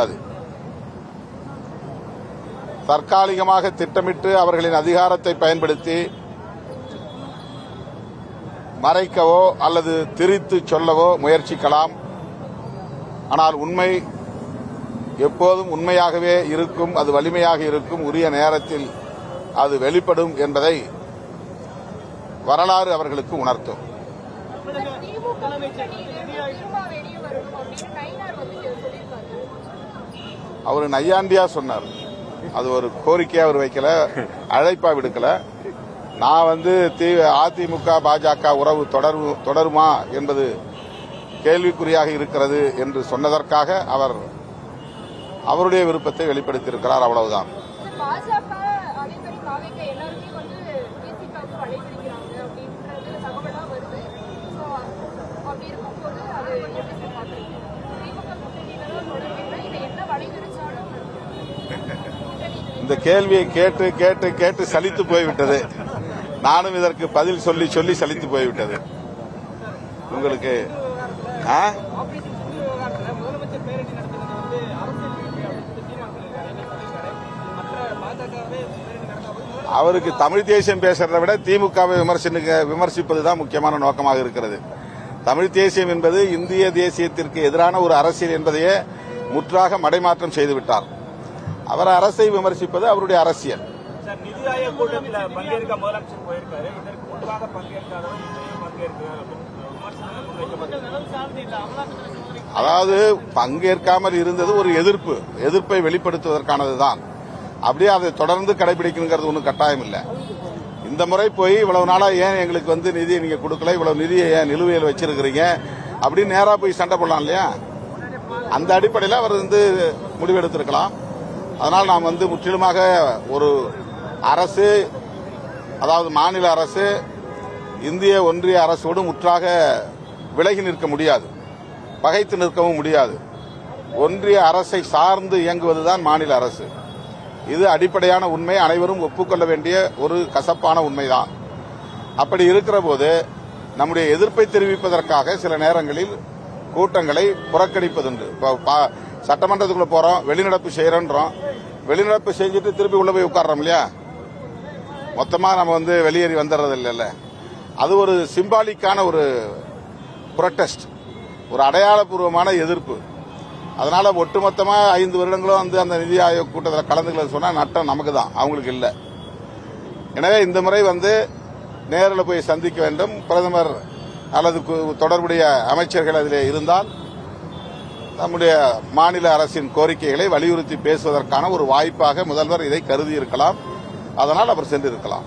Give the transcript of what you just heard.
முடியாது. தற்காலிகமாக திட்டமிட்டு அவர்களின் அதிகாரத்தை பயன்படுத்தி மறைக்கவோ அல்லது திரித்து சொல்லவோ முயற்சிக்கலாம். ஆனால் உண்மை எப்போதும் உண்மையாகவே இருக்கும் அது வலிமையாக இருக்கும் உரிய நேரத்தில் அது வெளிப்படும் என்பதை வரலாறு அவர்களுக்கு உணர்த்தும். வந்து சொல்லியிருக்காரு. அவர் நையாண்டியா சொன்னார். அது ஒரு கோரிக்கையா அவர் வைக்கல அழைப்பா விடுக்கல. நான் வந்து தி- அதிமுக பாஜக உறவு தொடரு தொடருமா என்பது கேள்விக்குறியாக இருக்கிறது என்று சொன்னதற்காக அவர் அவருடைய விருப்பத்தை வெளிப்படுத்தியிருக்கிறார் அவ்வளவுதான். பாஜக அப்படி இருக்கும்போது அது எப்படி பார்க்குறீங்க திமுக கூட்டணியில தான் தொடர்பு இதை என்ன வழிவிரிச்சாலும் இந்த கேள்வியை கேட்டு கேட்டு கேட்டு சலித்து போய்விட்டது. நானும் இதற்கு பதில் சொல்லி சொல்லி சலித்து போய்விட்டது. உங்களுக்கு ஆ? அவருக்கு தமிழ் தேசியம் பேசுறதை விட திமுகவை விமர்சனிக்க விமர்சிப்பது தான் முக்கியமான நோக்கமாக இருக்கிறது. தமிழ் தேசியம் என்பது இந்திய தேசியத்திற்கு எதிரான ஒரு அரசியல் என்பதையே முற்றாக மடைமாற்றம் செய்துவிட்டார். அவர் அரசை விமர்சிப்பது அவருடைய அரசியல். சார் நிதி ஆயோக் கூட்டத்தில் பங்கேற்க முதலமைச்சர் போயிருக்காரு. இதற்கு முன்பாக பங்கேற்காதவர் இன்றையும் பங்கேற்கிறார் அப்படின்னு விமர்சனம் முன்வைக்கப்பட்டது அதாவது பங்கேற்காமல் இருந்தது ஒரு எதிர்ப்பு. எதிர்ப்பை வெளிப்படுத்துவதற்கானதுதான் அப்படியே அதை தொடர்ந்து கடைபிடிக்கணுங்கிறது ஒன்றும் கட்டாயம் இல்லை. இந்த முறை போய் இவ்வளவு நாளா ஏன் எங்களுக்கு வந்து நிதியை நீங்க கொடுக்கல? இவ்வளவு நிதியை ஏன் நிலுவையில் வச்சிருக்கிறீங்க? அப்படின்னு நேரா போய் சண்டை போடலாம் இல்லையா? அந்த அடிப்படையில் அவர் வந்து முடிவெடுத்திருக்கலாம். அதனால் நாம் வந்து முற்றிலுமாக ஒரு அரசு அதாவது மாநில அரசு இந்திய ஒன்றிய அரசோடு முற்றாக விலகி நிற்க முடியாது. பகைத்து நிற்கவும் முடியாது. ஒன்றிய அரசை சார்ந்து இயங்குவதுதான் மாநில அரசு. இது அடிப்படையான உண்மை. அனைவரும் ஒப்புக்கொள்ள வேண்டிய ஒரு கசப்பான உண்மைதான். அப்படி இருக்கிற போது நம்முடைய எதிர்ப்பை தெரிவிப்பதற்காக சில நேரங்களில் கூட்டங்களை புறக்கணிப்பதுண்டு. இப்போ சட்டமன்றத்துக்குள்ள போறோம் வெளிநடப்பு செய்யறோன்றோம். வெளிநடப்பு செஞ்சுட்டு திருப்பி உள்ள போய் உட்கார்றோம் இல்லையா? மொத்தமா நம்ம வந்து வெளியேறி வந்துடுறது இல்லைல்ல அது ஒரு சிம்பாலிக்கான ஒரு புரொட்டஸ்ட் ஒரு அடையாளபூர்வமான எதிர்ப்பு. அதனால ஒட்டுமொத்தமாக ஐந்து வருடங்களும் வந்து அந்த நிதி ஆயோக் கூட்டத்தில் கலந்துக்கல சொன்னால் நட்டம் நமக்கு தான் அவங்களுக்கு இல்லை. எனவே இந்த முறை வந்து நேரில் போய் சந்திக்க வேண்டும். பிரதமர் அல்லது கு- தொடர்புடைய அமைச்சர்கள் அதில் இருந்தால் நம்முடைய மாநில அரசின் கோரிக்கைகளை வலியுறுத்தி பேசுவதற்கான ஒரு வாய்ப்பாக முதல்வர் இதை கருதி இருக்கலாம் அதனால் அவர் சென்றிருக்கலாம்.